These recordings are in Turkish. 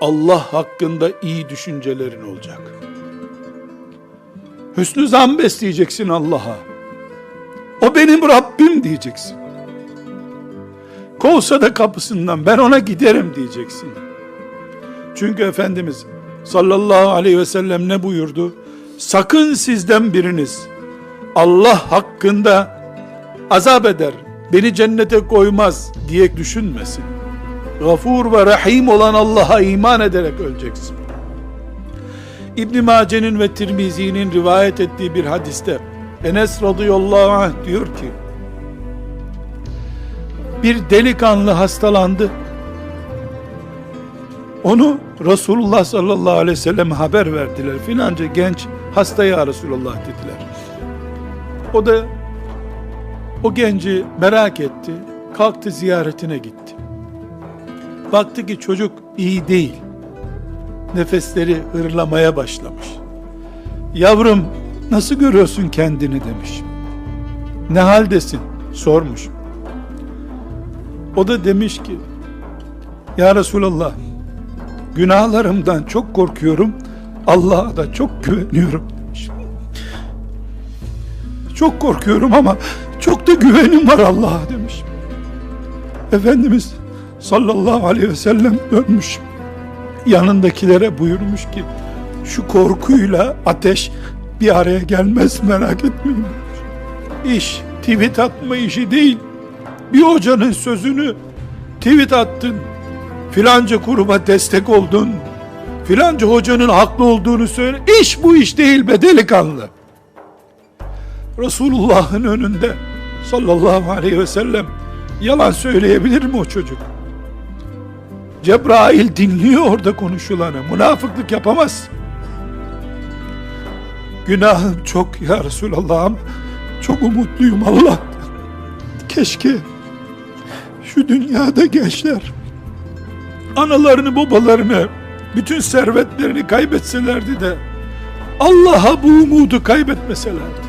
Allah hakkında iyi düşüncelerin olacak. Hüsnü zan besleyeceksin Allah'a. O benim Rabbim diyeceksin. Kovsa da kapısından ben ona giderim diyeceksin. Çünkü Efendimiz sallallahu aleyhi ve sellem ne buyurdu? Sakın sizden biriniz Allah hakkında azap eder, beni cennete koymaz diye düşünmesin. Gafur ve Rahim olan Allah'a iman ederek öleceksin. İbn Mace'nin ve Tirmizi'nin rivayet ettiği bir hadiste Enes radıyallahu anh diyor ki bir delikanlı hastalandı. Onu Resulullah sallallahu aleyhi ve sellem haber verdiler. Filanca genç hasta ya Resulullah dediler. O da o genci merak etti. Kalktı ziyaretine gitti. Baktı ki çocuk iyi değil. Nefesleri hırlamaya başlamış. Yavrum nasıl görüyorsun kendini demiş. Ne haldesin sormuş. O da demiş ki Ya Resulallah günahlarımdan çok korkuyorum. Allah'a da çok güveniyorum demiş. Çok korkuyorum ama çok da güvenim var Allah'a demiş. Efendimiz sallallahu aleyhi ve sellem dönmüş. Yanındakilere buyurmuş ki şu korkuyla ateş bir araya gelmez merak etmeyin. İş tweet atma işi değil. Bir hocanın sözünü tweet attın. Filanca gruba destek oldun. Filanca hocanın haklı olduğunu söyle. İş bu iş değil be delikanlı. Resulullah'ın önünde sallallahu aleyhi ve sellem yalan söyleyebilir mi o çocuk? Cebrail dinliyor orada konuşulanı. Münafıklık yapamaz. Günahım çok ya Resulallah ama çok umutluyum Allah. Keşke şu dünyada gençler analarını babalarını bütün servetlerini kaybetselerdi de Allah'a bu umudu kaybetmeselerdi.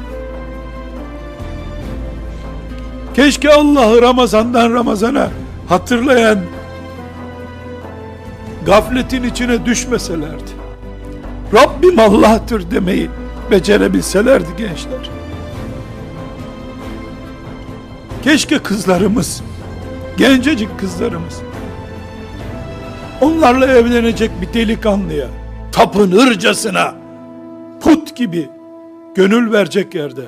Keşke Allah'ı Ramazan'dan Ramazan'a hatırlayan gafletin içine düşmeselerdi. Rabbim Allah'tır demeyi becerebilselerdi gençler. Keşke kızlarımız, gencecik kızlarımız, onlarla evlenecek bir delikanlıya, tapınırcasına, put gibi gönül verecek yerde,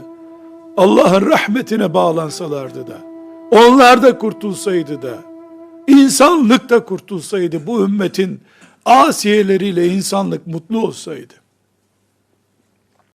Allah'ın rahmetine bağlansalardı da, onlar da kurtulsaydı da, insanlık da kurtulsaydı, bu ümmetin asiyeleriyle insanlık mutlu olsaydı,